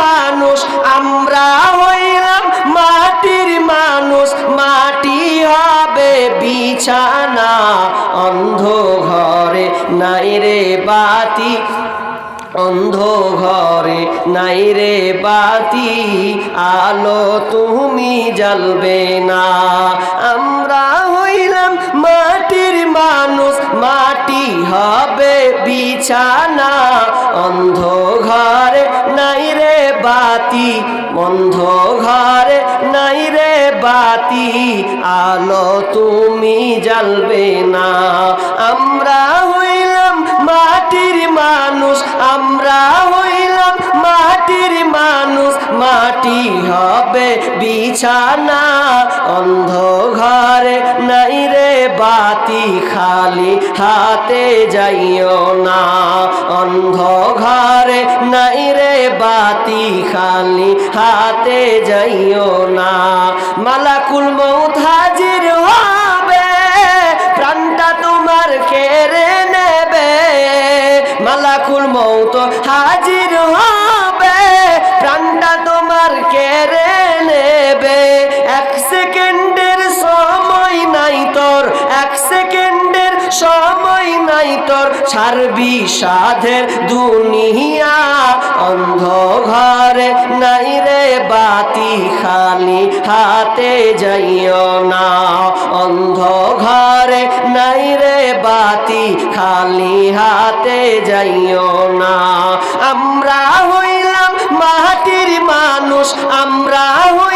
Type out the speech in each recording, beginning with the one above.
মানুষ, আমরা হইলাম মাটির মানুষ, মাটি হবে বিছানা অন্ধ ঘরে নাই রে বাতি অন্ধ ঘরে নাই রে বাতি, আলো তুমি জ্বলবে না। আমরা হইলাম মাটির মানুষ, মাটি হবে বিছানা অন্ধ ঘরে বাতি, বন্ধ ঘরে নাই রে বাতি, আলো তুমি জ্বলবে না। আমরা হইলাম মাটির মানুষ, আমরা মাটি হবে? বিছানা অন্ধ ঘরে নাই রে, বাতি খালি হাতে যাইও না। অন্ধ ঘরে নাই রে, বাতি খালি হাতে যাইও না। মালাকুল মৌত হাজির হবে, প্রাণটা তোমার কেড়ে নেবে। মালাকুল মৌত হাজির হবে নেবে এক সেকেন্ডের সময় নাই তোর, এক সেকেন্ডের সময় নাই তোর, ছাড়বি সাধের দুনিয়া অন্ধ ঘরে নাই রে বাতি খালি, হাতে যাইও না অন্ধ ঘরে নাই রে বাতি খালি, হাতে যাইও না। আমরা হইলাম মাটির মানুষ, আমরা মাটির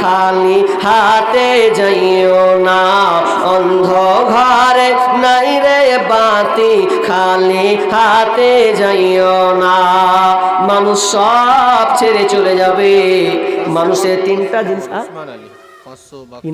খালি হাতে যাইও না। অন্ধ ঘরে নাই রে বাতি খালি হাতে যাইও না। মানুষ সব ছেড়ে চলে যাবে। মানুষের তিনটা জিনিস কি